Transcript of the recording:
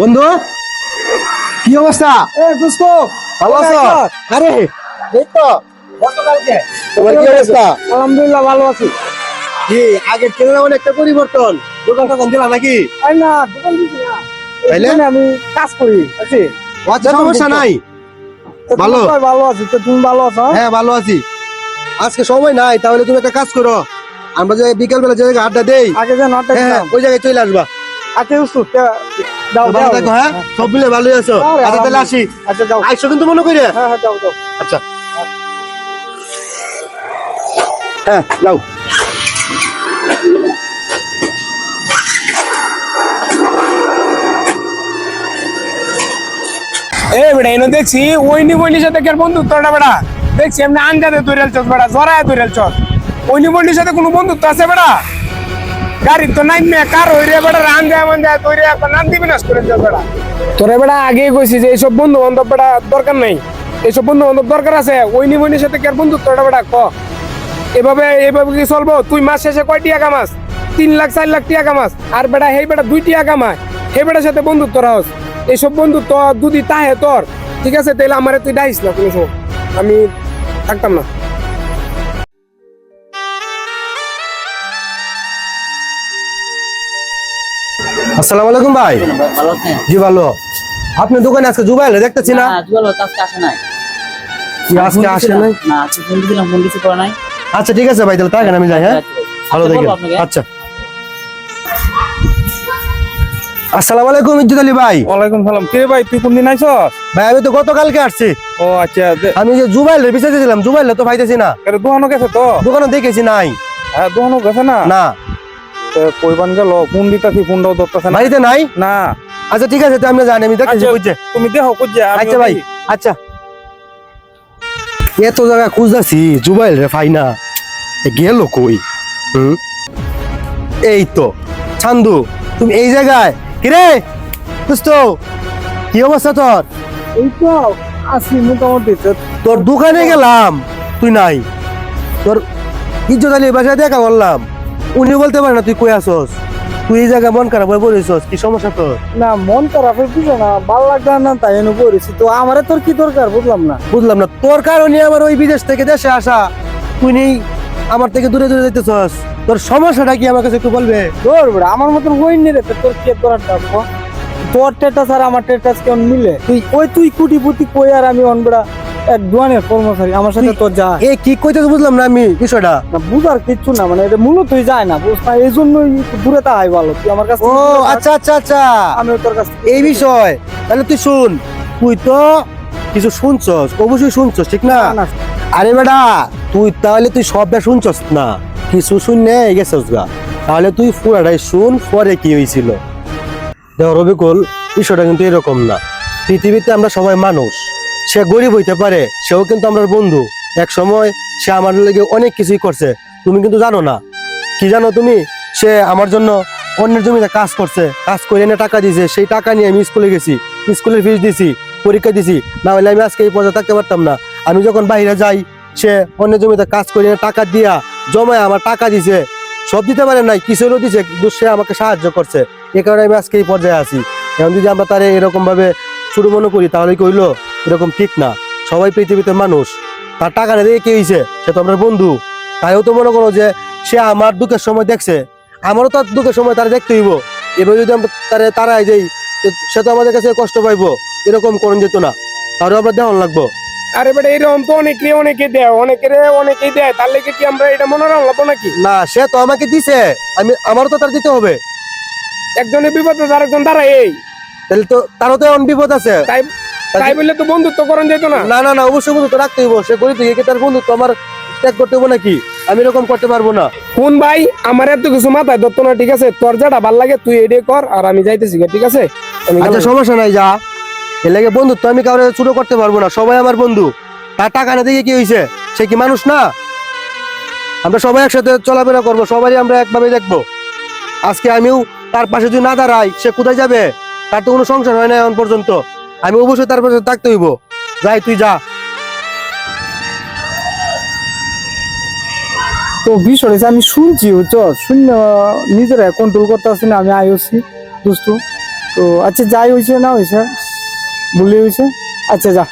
বন্ধু কি অবস্থা? এ দুস্কো ভালো আছো? আরে এই তো গতকালকে। তোমার কি অবস্থা? আলহামদুলিল্লাহ ভালো আছি। জি অনেকটা পরিবর্তন? দোকান টোকান দিলা নাকি? আই না দোকান দিছি না। তাইলে? আমি কাজ করি আছি। আচ্ছা সমস্যা নাই। ভালো। ভালো আছি? তো তুমি ভালো আছো হ্যাঁ? ভালো আছি। আজকে সময় নাই তাহলে তুমি একটা কাজ করো। আমরা যে বিকাল বেলা যে জায়গায় আড্ডা দেই আগে যে হ্যাঁ ওই জায়গায় চলে আসবা। আচ্ছা উসুক দাও দাও। থাকো হ্যাঁ? সব মিলে ভালোই আছো। আরে, আচ্ছা তাহলে আসি। আচ্ছা যাও আইসো কিন্তু মনে করে হ্যাঁ হ্যাঁ যাও যাও আচ্ছা। হ্যাঁ নাও এ বেটা এনে দেখছি ওইনি বইনির সাথে কেন বন্ধুত্বটা বেটা? দেখছি এমনি আঞ্জাতে তৈরিয়াল চস বেটা জরায় তৈরিয়াল চস ওইনি বইনির সাথে কোনো বন্ধুত্ব আছে বেটা? গাড়ির তো নাই কার হই রে বেটা রান যায়, মান যায় তৈরি এখন নাম দিবি না করে চস বেটা তোরে বেটা আগেই কইছি যে এইসব বন্ধু বান্ধব বেটা দরকার নাই। এইসব বন্ধু বান্ধব দরকার আছে ওইনি বইনির সাথে কেন বন্ধুত্বটা বেটা ক? এভাবে এভাবে কি চলবো? তুই মাস শেষে কয় টিয়া কামাস? তিন লাখ, চার লাখ টিয়া কামাস? আর বেটা সেই বেটা দুই টিয়া কামায়, সেই বেটার সাথে বন্ধুত্ব রাহস। এইসব বন্ধুত্ব দুদি তাহে তোর, ঠিক আছে তাহলে আমারে তুই ডাইস না কোনো আমি থাকতাম না। আসসালামু আলাইকুম ভাই। ভালো আছেন? জি ভালো। আপনি দোকানে আজকে জুবাইল দেখতেছি না? আজকে আসে নাই। কি আজকে আসে নাই? না আজকে ফোন দিয়েছিলাম ফোন কিছু করে নাই। আচ্ছা ঠিক আছে ভাই তাহলে তাই আমি যাই হ্যাঁ? ভালো আচ্ছা, দেখেন আচ্ছা। আসসালামু আলাইকুম ইজ্জত আলী ভাই। ওয়ালাইকুম সালাম। কে ভাই তুই কোনদিন আইছস? ভাই আমি তো গতকালকে আসছি। ও আচ্ছা আমি যে জুবাইল বিচারছিলাম জুবাইল তো পাইতেছি না। দোকানও গেছে তো? দোকানে দেখেছি নাই। হ্যাঁ দোকানও গেছে না? না। কইবান গেল ফোন দিতাছি ফোনটাও ধরতেছে না। বাড়িতে নাই? না। আচ্ছা ঠিক আছে আমি জানি আমি আচ্ছা, বুঝছে? তুমি দেখো আচ্ছা ভাই আচ্ছা। এত জায়গা খুঁজতেছি জুবাইল রে ফাই না। এ গেল কই? হুম? এই তো চান্দু তুমি এই জায়গায়? কিরে? দোস্ত কি অবস্থা তোর? এই তো আছি মোটামুটি। তোর দোকানে গেলাম তুই নাই। তোর ইজ্জত আলী বাসায় দেখা করলাম। উনি বলতে পারে না তুই কই আসস তুই এই জায়গায় মন খারাপ হয়ে পড়েছস কি সমস্যা তোর? না মন খারাপ হয়ে কিছু না ভালো লাগবে না তাই এনে পড়েছি। তো আমারে তোর কি দরকার বুঝলাম না? বুঝলাম না তোর কারণে আমার ওই বিদেশ থেকে দেশে আসা তুই নেই আমার থেকে দূরে দূরে যেতেছস তোর সমস্যাটা কি আমার কাছে একটু বলবে? তোর বড় আমার মতন হই নি রে তোর কি করার ডাকবো তোর টেটাস আর আমার টেটাস কেমন মিলে তুই ওই তুই কুটি পুটি কই আর আমি অনবড়া এক দোয়ানের কর্মচারী আমার সাথে তোর যা এ কি কইতেছ বুঝলাম না আমি বিষয়টা? না বুঝার কিচ্ছু না মানে এটা মূলত তুই যায় না বুঝ না এই জন্যই দূরে তাহাই ভালো তুই আমার কাছে ও আচ্ছা আচ্ছা আচ্ছা। আমি তোর কাছে এই বিষয় তাহলে তুই শুন তুই তো কিছু শুনছস অবশ্যই শুনছস ঠিক না? না আরে বেটা তুই তাহলে তুই সবটা শুনছস না কিছু শুনে গেছস গা। তাহলে তুই পুরাটাই শুন পরে কি হয়েছিল দেখো রবিকুল বিষয়টা কিন্তু এরকম না। পৃথিবীতে আমরা সবাই মানুষ সে গরিব হইতে পারে, সেও কিন্তু আমার বন্ধু। এক সময় সে আমার লেগে অনেক কিছুই করছে, তুমি কিন্তু জানো না। কি জানো তুমি? সে আমার জন্য অন্যের জমিতে কাজ করছে, কাজ করে এনে টাকা দিয়েছে, সেই টাকা নিয়ে আমি স্কুলে গেছি, স্কুলের ফিস দিছি, পরীক্ষা দিছি, না হলে আমি আজকে এই পর্যায়ে থাকতে পারতাম না। আমি যখন বাইরে যাই, সে অন্য জমিতে কাজ করে এনে টাকা দিয়া জমায় আমার টাকা দিছে। সব দিতে পারে নাই কিছুরও দিছে, কিন্তু সে আমাকে সাহায্য করছে। এ কারণে আমি আজকে এই পর্যায়ে আছি। এখন যদি আমরা তারে এরকম শুরু মনে করি তাহলে কি হইল? এরকম ঠিক না। সবাই পৃথিবীতে মানুষ। তার টাকা দিয়ে কি হয়েছে সে তো আমার বন্ধু। তাইও তো মনে করো যে সে আমার দুঃখের সময় দেখছে। আমারও তো দুঃখের সময় তারা দেখতে হইব। এবার যদি আমরা তারে তারাই যাই সে তো আমাদের কাছে কষ্ট পাইবো। এরকম করণ যেত না। তাহলে আমরা দেওয়ান লাগবো। আরে বেটা এরকম তো অনেকে অনেকে দেয়। অনেকে অনেকেই দেয়। তার লেগে কি আমরা এটা মনে রাখব নাকি? না সে তো আমাকে দিছে। আমি আমারও তো তার দিতে হবে। একজনের বিপদে আরেকজন দাঁড়ায়। এই তাহলে তো তারও তো এমন বিপদ আছে। তাই তাই বললে তো বন্ধুত্ব করণ যেত না। না না না অবশ্যই বন্ধু তো রাখতে হইব সে গরিব থেকে তার বন্ধু তো আমার ত্যাগ করতে হব নাকি? আমি এরকম করতে পারব না। কোন ভাই আমার এত কিছু মাথায় ধরতো না ঠিক আছে? তোর যেটা ভালো লাগে তুই এটাই কর আর আমি যাইতেছি ঠিক আছে? আচ্ছা সমস্যা নাই যা। এর লাগে বন্ধু তো আমি কাউরে ছোট করতে পারব না। সবাই আমার বন্ধু। তার টাকা না দেখে কি হয়েছে সে কি মানুষ না? আমরা সবাই একসাথে চলাফেরা করব। সবাই আমরা একভাবে দেখব। আজকে আমিও তার পাশে যদি না দাঁড়াই সে কোথায় যাবে? তার তো কোনো সংসার হয় না এখন পর্যন্ত। আমি অবশ্যই তার পাশে থাকতে হইব। যাই, তুই যা। তো বিষয় হয়েছে, আমি শুনছি, বুঝছ? শূন্য নিজেরা কন্ট্রোল করতে আসি না, আমি আইওছি দোস্ত। তো আচ্ছা যাই হয়েছে, না হয়েছে ভুলে হয়েছে। আচ্ছা যা।